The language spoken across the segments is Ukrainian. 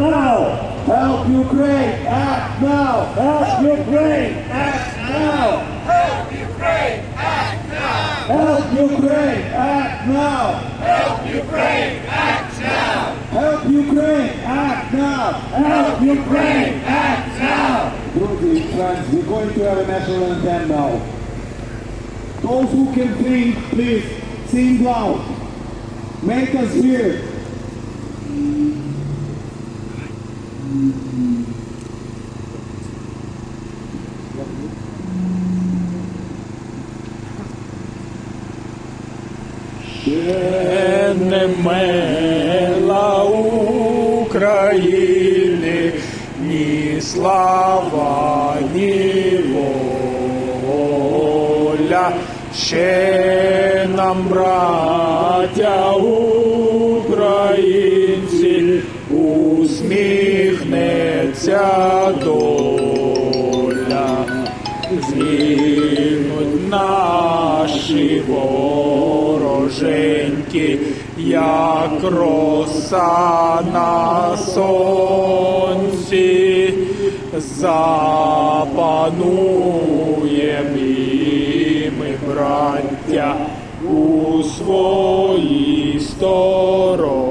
now! Help Ukraine! Act now! Help Ukraine! Act now! Help Ukraine! Act now! Help Ukraine! Act now! Help Ukraine! Act now! Help Ukraine! Act now! Help Ukraine! Act now! Brutally, friends, we're going to have a national anthem now. Those who can sing, please sing loud. Make us hear. Ще не мила України, ні слава, ні воля, ще нам, браття українці, усміхнеться доля. Згинуть наші вороженьки, як роса на сонці, запануєм і ми, браття, у своїй сторонці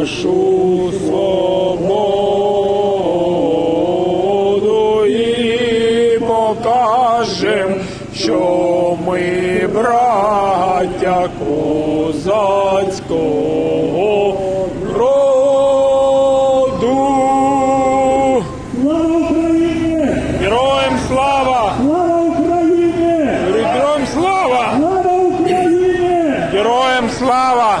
нашу свободу і покажем, що ми браття козацького роду. Слава Україні! Героям слава! Слава Україні! Героям слава! Слава Україні! Героям слава!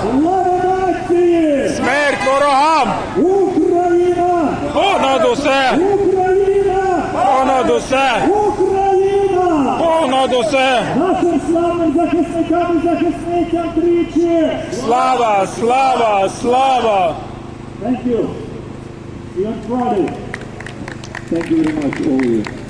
Ворогам! Україна! Понад усе! Україна! Понад усе! Україна! Понад усе! Нашим славним захисникам і захисницям тричі! Слава, слава, слава! Thank you. See you on Friday. Thank you very much, all of you.